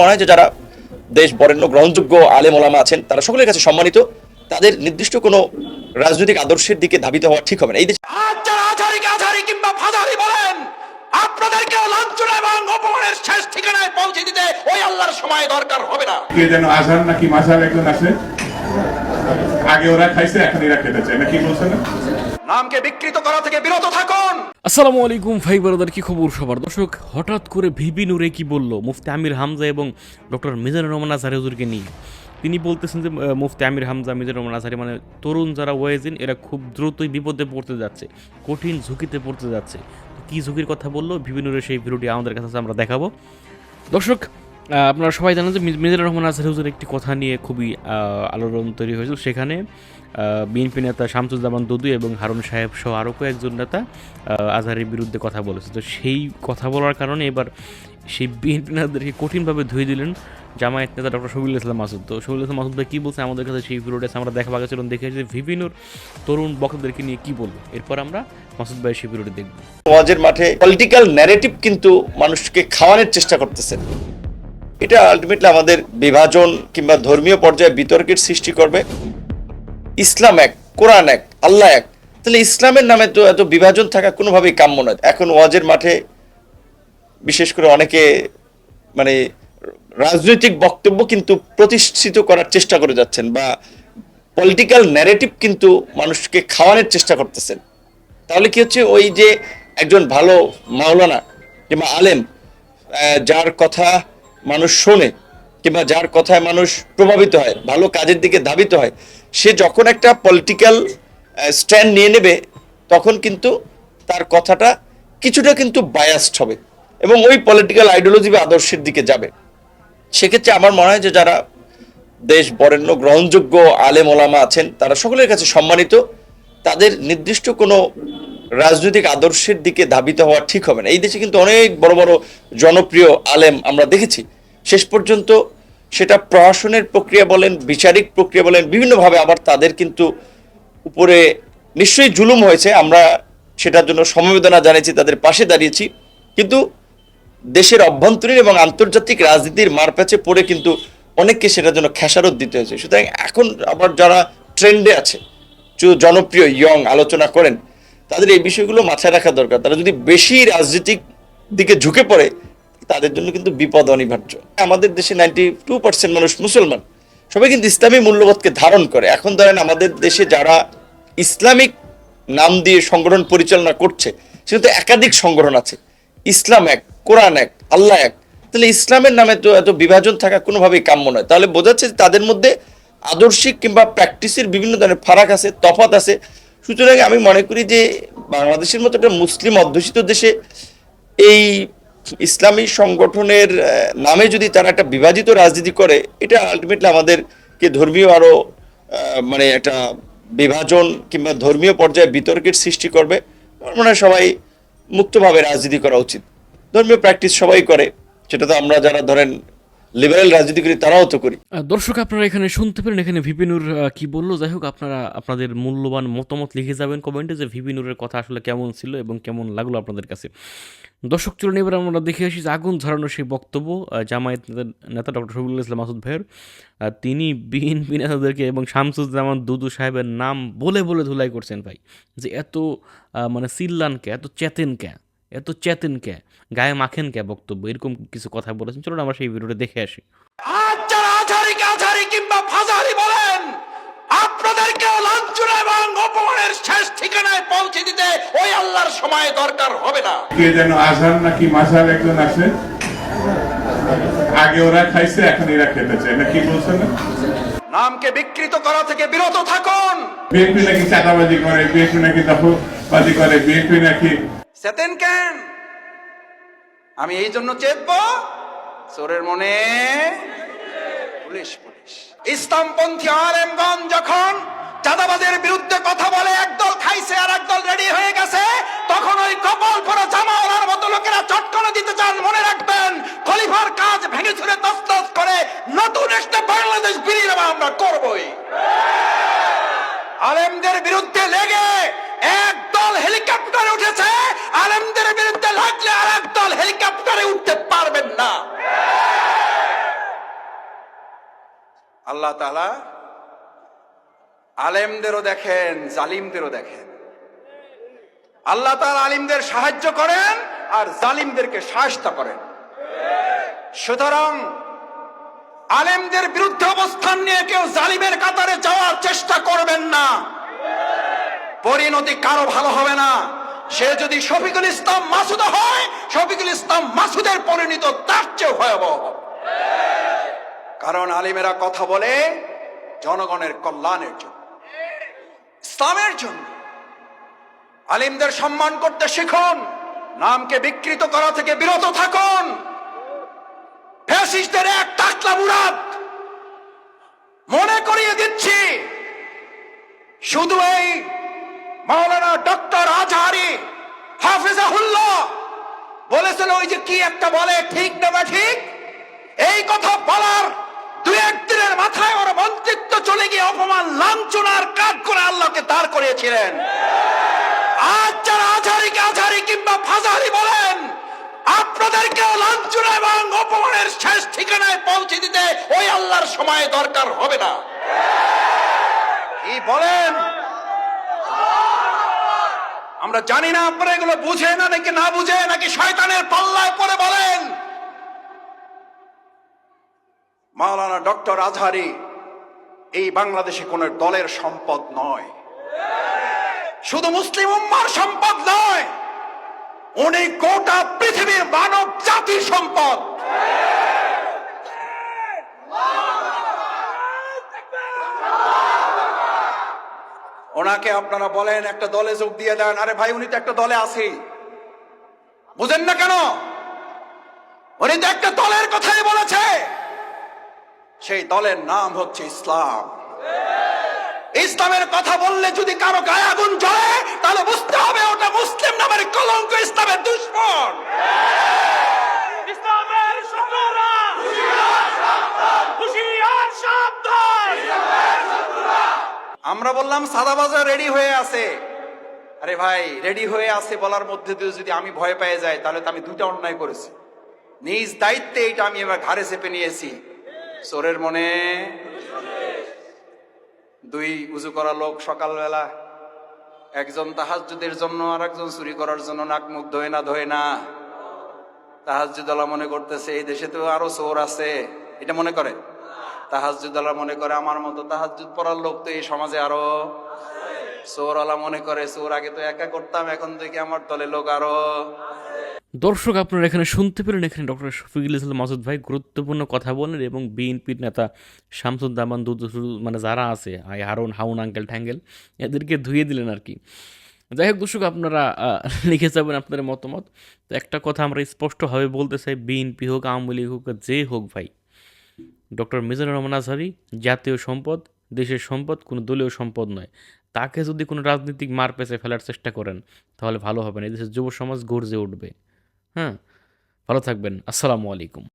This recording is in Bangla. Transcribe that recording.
মনে হয় যে যারা দেশ বরেণ্য গ্রহণযোগ্য আলেম ওলামা আছেন তারা সকলের কাছে সম্মানিত। তাদের নির্দিষ্ট কোনো রাজনৈতিক আদর্শের দিকে ধাবিত হওয়া ঠিক হবে না। এই দেশে আজ যারা কিংবা ফাজারি বলেন আপনাদেরকে লাঞ্ছনা এবং অপমানের শেষ ঠিকানায় পৌঁছে দিতে ওই আল্লাহর সময় দরকার হবে না। কে যেন আজান নাকি মাসাল একজন আছে? আগে ওরা খাইছে এখন এরা খেতে চায়। নাকি বলছে না? নামকে বিকৃত করা থেকে বিরত থাকুন। আসসালামু আলাইকুম ভাই ব্রাদার কি খবর সবার? দর্শক হঠাৎ করে ভিবি নুরে কি বলল? মুফতি আমির হামজা এবং ডক্টর মিজানুর রহমান আজহারি হুজুরকে নিয়ে। তিনি বলতেছেন যে মুফতি আমির হামজা মিজানুর রহমান আজহারি মানে তরুণ যারা ওয়েজিন এরা খুব দ্রুতই বিপদে পড়তে যাচ্ছে কঠিন ঝুঁকিতে পড়তে যাচ্ছে। কি ঝুঁকির কথা বলল? ভিবি নুরের সেই ভিডিওটি আমাদের কাছে আমরা দেখাবো। দর্শক আপনারা সবাই জানেন যে মিজানুর রহমান আজহারি হুজুর একটি কথা নিয়ে খুবই আলোড়ন তৈরি হয়েছিল। সেখানে বিএনপি নেতা শামসুজ্জামান দুদু এবং হারুন সাহেব সহ আরও কয়েকজন নেতা আজহারের বিরুদ্ধে কথা বলেছে। তো সেই কথা বলার কারণে এবার সেই বিএনপি নেতাদেরকে কঠিনভাবে ধুয়ে দিলেন জামায়াত নেতা ডক্টর শফিউল ইসলাম মাসুদ। তো শফিউল ইসলাম মাসুদ কী বলছে? আমাদের কাছে সেই ভিডিওটা আমরা দেখা বাগা দেখে যে বিভিন্নর তরুণ বক্তাদেরকে নিয়ে কী বলব। এরপর আমরা মাসুদ ভাই সেই ভিডিওটি দেখব। ওয়াজের মাঠে পলিটিক্যাল ন্যারেটিভ কিন্তু মানুষকে খাওয়ানোর চেষ্টা করতেছেন এটা আলটিমেটলি আমাদের বিভাজন কিংবা ধর্মীয় পর্যায়ে বিতর্কের সৃষ্টি করবে। ইসলাম এক, কোরআন এক, আল্লাহ এক। তাহলে ইসলামের নামে তো এত বিভাজন থাকা কোনোভাবেই কাম্য নয়। এখন ওয়াজের মাঠে বিশেষ করে অনেকে মানে রাজনৈতিক বক্তব্য কিন্তু প্রতিষ্ঠিত করার চেষ্টা করে যাচ্ছেন বা পলিটিক্যাল ন্যারেটিভ কিন্তু মানুষকে খাওয়ানোর চেষ্টা করতেছেন। তাহলে কি হচ্ছে? ওই যে একজন ভালো মাওলানা কিংবা আলেম যার কথা মানুষ শোনে কিংবা যার কথায় মানুষ প্রভাবিত হয়, ভালো কাজের দিকে ধাবিত হয়, সে যখন একটা পলিটিক্যাল স্ট্যান্ড নিয়ে নেবে, তখন কিন্তু তার কথাটা কিছুটা কিন্তু বায়াসড হবে এবং ওই পলিটিক্যাল আইডিওলজি বা আদর্শের দিকে যাবে। সেক্ষেত্রে আমার মনে হয় যে যারা দেশ বরেণ্য, গ্রহণযোগ্য, আলেম ওলামা আছেন, তারা সকলের কাছে সম্মানিত। তাদের নির্দিষ্ট কোনো রাজনৈতিক আদর্শের দিকে ধাবিত হওয়া ঠিক হবে না। এই দেশে কিন্তু অনেক বড় বড় জনপ্রিয় আলেম আমরা দেখেছি। শেষ পর্যন্ত সেটা প্রশাসনের প্রক্রিয়া বলেন, বিচারিক প্রক্রিয়া বলেন, বিভিন্নভাবে আবার তাদের কিন্তু উপরে নিশ্চয়ই জুলুম হয়েছে। আমরা সেটার জন্য সমবেদনা জানিয়েছি, তাদের পাশে দাঁড়িয়েছি। কিন্তু দেশের অভ্যন্তরীণ এবং আন্তর্জাতিক রাজনীতির মারপ্যাচে পড়ে কিন্তু অনেককে সেটার জন্য খেসারত দিতে হয়েছে। সুতরাং এখন আবার যারা ট্রেন্ডে আছে, জনপ্রিয় ইয়ং আলোচনা করেন তাদের এই বিষয়গুলো মাথায় রাখা দরকার। তারা যদি বেশি রাজনৈতিক দিকে ঝুঁকে পড়ে, তাদের জন্য কিন্তু বিপদ অনিবার্য। আমাদের দেশে নাইনটি টু পার্সেন্ট মানুষ মুসলমান। সবাই কিন্তু ইসলামী মূল্যবোধকে ধারণ করে। এখন ধরেন আমাদের দেশে যারা ইসলামিক নাম দিয়ে সংগঠন পরিচালনা করছে, সেটা একাধিক সংগঠন আছে। ইসলাম এক, কোরআন এক, আল্লাহ এক। তাহলে ইসলামের নামে তো এত বিভাজন থাকা কোনোভাবেই কাম্য নয়। তাহলে বোঝাচ্ছে তাদের মধ্যে আদর্শিক কিংবা প্র্যাকটিসের বিভিন্ন ধরনের ফারাক আছে তফাত আছে। সুতরাং আমি মনে করি যে বাংলাদেশের মতো একটা মুসলিম অধ্যুষিত দেশে এই ইসলামী সংগঠনের নামে যদি তারা একটা বিভাজিত রাজনীতি করে, এটা আলটিমেটলি আমাদেরকে ধর্মীয় আরও মানে একটা বিভাজন কিংবা ধর্মীয় পর্যায়ে বিতর্কের সৃষ্টি করবে। আমার মনে হয় সবাই মুক্তভাবে রাজনীতি করা উচিত। ধর্মীয় প্র্যাকটিস সবাই করে, সেটা তো আমরা যারা ধরেন লিবারেল রাজনীতি করি, তারাও তো করি। দর্শক, আপনারা এখানে শুনতে পেলেন, এখানে ভিপিনুর কি বলল? যাই হোক, আপনারা আপনাদের মূল্যবান মতামত লিখে যাবেন কমেন্টে যে ভিপিনুরের কথা আসলে কেমন ছিল এবং কেমন লাগল আপনাদের কাছে। দর্শক, চলুন, এবার আমরা দেখে আসি যে আগুন ঝরানোর সেই বক্তব্য জামায়াত নেতা- ডক্টর শফিউল ইসলাম মাসুদ ভাইয়ের। তিনি বিএনপি নেতাদেরকে এবং শামসুজ্জামান দুদু সাহেবের নাম বলে বলে ধুলাই করছেন ভাই। যে এত মানে সিল্লান কে এত চেতেন কে এত চেতেন কে? গায়ে মাখেন কে বক্তব্য? এরকম কিছু কথা বলেছেন। চলুন আমরা সেই ভিডিওটা দেখে আসি। আজ যারা আধারিকে আধারি কিংবা ফাজারি বলেন আপনাদেরকে লাঞ্ছনা এবং অপমানের শেষ ঠিকানায় পৌঁছে দিতে ওই আল্লাহর সময় দরকার হবে না। কে যেন নাকি একজন আছে? আগে ওরা খাইছে এখন এরা খেতে চায়। নাকি বলছে না নামকে বিকৃত করা থেকে বিরত থাকুন। বিএনপি নাকি চাঁদাবাজি করে বিএনপি নাকি দখলবাজি করে বিএনপি নাকি চেতেন কেন? আমি এই জন্য চেতব, চোরের মনে পুলিশ পুলিশ। ইসলামপন্থী আলেমগণ যখন চাঁদাবাজের বিরুদ্ধে কথা বলে, একদল খাইছে আর একদল রেডি হয়ে গেছে, তখন ওই কপাল পরা জামাওয়ালার মতো লোকেরা চটকনে দিতে চান, মনে রাখবেন, খলিফার কাজ ভেঙে ছুড়ে তস্তস করে নতুন একটা বাংলাদেশ বিনির্মাণ আমরা করবই। আলেমদের বিরুদ্ধে লেগে একদল হেলিকপ্টার উঠেছে আলেমদের বিরুদ্ধে লাগলে আর একদল হেলিকপ্টারে উঠতে পারবেন না। আল্লাহ তালা আলেমদেরও দেখেন, জালিমদেরও দেখেন। আল্লাহ আলিমদের সাহায্য করেন আর জালিমদেরকে সাহায্য করেন। সুতরাং আলেমদের বিরুদ্ধে অবস্থান নিয়ে কেউ জালিমের কাতারে যাওয়ার চেষ্টা করবেন না। পরিণতি কারও ভালো হবে না। সে যদি শফিকুল ইসলাম মাসুদ হয়, শফিকুল ইসলাম মাসুদের পরিণত তার চেয়ে ভয়াবহ কারণ আলিমেরা কথা বলে জনগণের কল্যাণের জন্য, ইসলামের জন্য। আলিমদের সম্মান করতে শিখুন, নামকে বিকৃত করা থেকে বিরত থাকুন। ফ্যাসিস্টদের এক টাকলা মুরাদ। মনে করিয়ে দিচ্ছি, শুধু এই মাওলানা ডক্টর আজহারি হাফিজাহুল্লাহ বলেছিল, ওই যে কি একটা বলে, ঠিক না বা ঠিক? এই কথা বলার দুই একদিনের মাথায় ওর মন্ত্রিত্ব চলে গিয়ে অপমান, লাঞ্ছনার কাজ করে আল্লাহকে দাঁড় করিয়েছিলেন। আজ যারা আজহারিকে আজহারি কিংবা ফাজাহারি বলেন আপনাদেরকে লাঞ্ছনা এবং অপমানের শেষ ঠিকানায় পৌঁছে দিতে ওই আল্লাহর সময় দরকার হবে না। কি বলেন? আমরা জানি না, আপনারা এগুলো বুঝে না, নাকি না বুঝে নাকি শয়তানের পাল্লায় পড়ে বলেন? মাওলানা ডক্টর আজহারি, এই বাংলাদেশে কোন দলের সম্পদ নয়। শুধু মুসলিম উম্মার সম্পদ নয় উনি গোটা পৃথিবীর মানব জাতির সম্পদ। ওনাকে আপনারা বলেন, একটা দলে যোগ দিয়ে দেন। আরে ভাই, উনি তো একটা দলে আছে বুঝেন না কেন? উনি তো একটা দলের কথাই বলেছে। সেই দলের নাম হচ্ছে ইসলাম। ইসলামের কথা বললে যদি কারও গায়ে আগুন জ্বলে, তাহলে বুঝতে হবে ওটা মুসলিম নামের কলঙ্ক ইসলামের দুশ্মন। আমরা বললাম, সাদা সাদাবাজার রেডি হয়ে আছে। আরে ভাই রেডি হয়ে আছে বলার মধ্যে দিয়ে যদি আমি ভয় পেয়ে যাই, তাহলে তো আমি দুইটা অন্যায় করেছি। নিজ দায়িত্বে এটা আমি এবার ঘাড়ে চেপে নিয়েছি। চোরের মনে দুই উজু করা লোক সকালবেলা একজন তাহাজুদের জন্য আর একজন চুরি করার জন্য নাক মুখ ধোয় না ধোয় না। তাহাজুদলা মনে করতেছে, এই দেশে তো আরও চোর আছে। এটা মনে করে তাহাজুদলা মনে করে, আমার মতো তাহাজুদ পড়ার লোক তো এই সমাজে আরও চোরওয়ালা মনে করে, চোর আগে তো একা করতাম, এখন থেকে আমার দলে লোক আরও দর্শক, আপনারা এখানে শুনতে পেলেন, এখানে ডক্টর শফিকুল ইসলাম মাসুদ ভাই গুরুত্বপূর্ণ কথা বলেন এবং বিএনপির নেতা শামসুদ্দামান দুদুসুল মানে যারা আছে, আই হারুন, হাউন, আঙ্কেল, ঠ্যাঙ্গেল, এদেরকে ধুয়ে দিলেন আর কি। যাই হোক, দর্শক, আপনারা লিখে যাবেন আপনাদের মতামত। তো একটা কথা আমরা স্পষ্টভাবে বলতে চাই, বিএনপি হোক, আওয়ামী লীগ হোক, যে হোক ভাই। ডক্টর মিজানুর রহমান আজহারি, জাতীয় সম্পদ, দেশের সম্পদ, কোনো দলীয় সম্পদ নয়। তাকে যদি কোনো রাজনৈতিক মার পেছে ফেলার চেষ্টা করেন, তাহলে ভালো হবে না। দেশের যুব সমাজ গর্জে উঠবে। হ্যাঁ? ভালো থাকবেন। আসসালামু আলাইকুম।